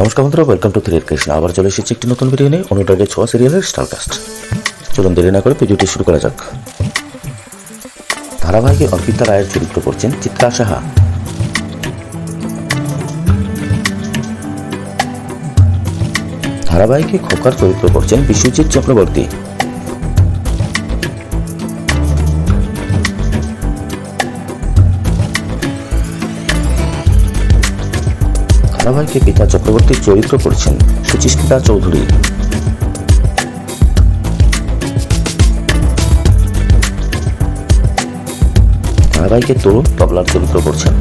নমস্কার বন্ধুরা welcome to থ্রিয়ার Krishna আবার চলে এসেছি একটি নতুন ভিডিও নিয়ে অনুরাগে ছোঁয়া সিরিয়ালের স্টারকাস্ট চলুন দেরি না করে ভিডিওটি শুরু করা যাক। ধারাবাহিকে অর্পিতা রায়ের চরিত্র করছেন চিত্রা সাহা। ধারাবাহিকে খোকার চরিত্র করছেন বিশ্বজিৎ চক্রবর্তী। ধারাবাহিকে পিতা চক্রবর্তীর চরিত্র করছেন সুচিস্মিতা চৌধুরী। ধারাবাহিকে তরুণ তবলার চরিত্র করছেন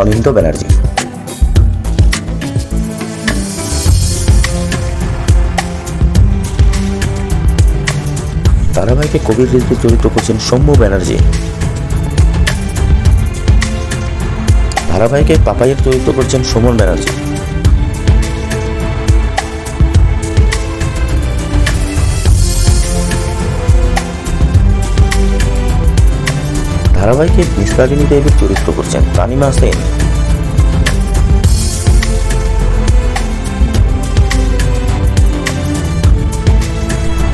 অনিন্দ ব্যানার্জি। ধারাবাহিকে কবির রিজভির চরিত্র করছেন সৌম্য ব্যানার্জি। ধারাবাহিকে পাপাইয়ের চরিত্র করছেন সুমন ব্যানার্জি। ধারাবাহিকে নিষ্কারিণী দেবীর চরিত্র করছেন তানিমা সেন।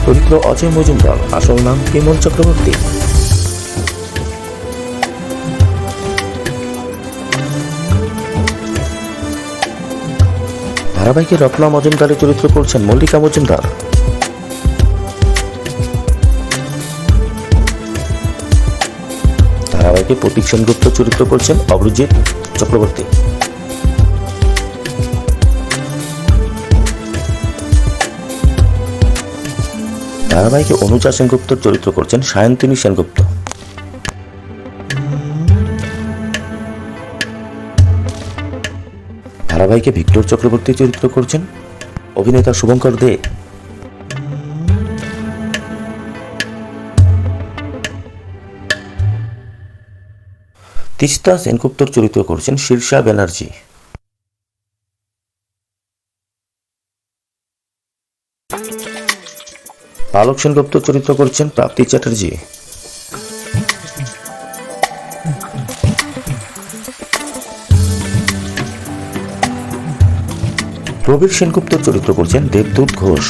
চরিত্র অজয় মজুমদার, আসল নাম বিমল চক্রবর্তী। ধারাবাহিকে রত্না মজুমদারের চরিত্র করছেন মল্লিকা মজুমদার। ধারাবাহিকে প্রতীক সেনগুপ্ত চরিত্র করছেন অভিজিৎ চক্রবর্তী। ধারাবাহিকে অনুজা সেনগুপ্তর চরিত্র করছেন সায়ন্তিনী সেনগুপ্ত। ধারাবাহিকে ভিক্টর চক্রবর্তী চরিত্র করছেন অভিনেতা শুভঙ্কর দে। তিস্তা সেনগুপ্তর চরিত্র করছেন শীর্ষা ব্যানার্জি। আলোক সেনগুপ্ত চরিত্র করছেন প্রাপ্তি চ্যাটার্জি। প্রবীর সেনগুপ্ত চরিত্র করছেন দেবদূত ঘোষ।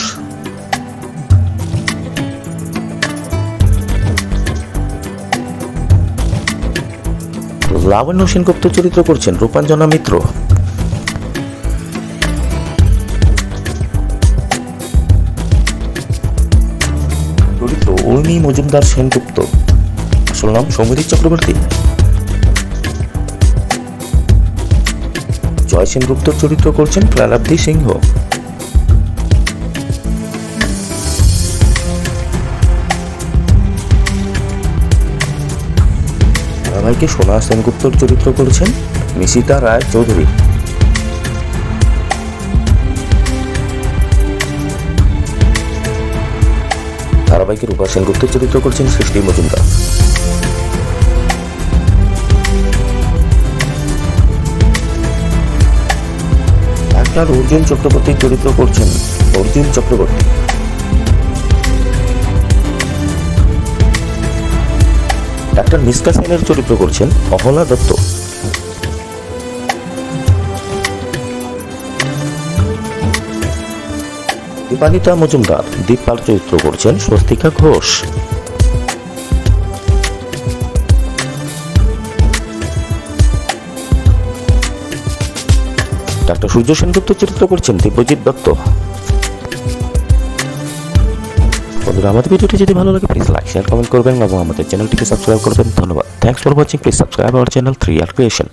লাবণ্য সেনগুপ্ত চরিত্র করছেন রূপাঞ্জনা মিত্র। চরিত্র উর্মি মজুমদার সেনগুপ্ত। আসল নাম সৌমিদিক চক্রবর্তী। জয় সেনগুপ্ত চরিত্র করছেন প্রালাব্ধি সিংহ। ধারাবাহিকে সোনা সেনগুপ্তর চরিত্র করেছেন মিশিতা রায় চৌধুরী ধারাবাহিকে রূপা সেনগুপ্ত চরিত্র করছেন সৃষ্টি মজুমদার। ডাক্তার অর্জুন চক্রবর্তীর চরিত্র করছেন। অর্জুন চক্রবর্তী। ডাক্তার মিসকা সেনের চরিত্র করছেন অহলা দত্ত। দীপানিতা মজুমদার দীপার চরিত্র করছেন স্বস্তিকা ঘোষ। ডাক্তার সূর্য সেনগুপ্ত চরিত্র করছেন দিব্যজিৎ দত্ত। বন্ধুরা, আমাদের ভিডিওটি যদি ভালো লাগে প্লিজ লাইক শেয়ার কমেন্ট করবেন এবং আমাদের চ্যানেলটিকে সাবস্ক্রাইব করবেন। ধন্যবাদ। Thanks for watching please subscribe our channel three R creation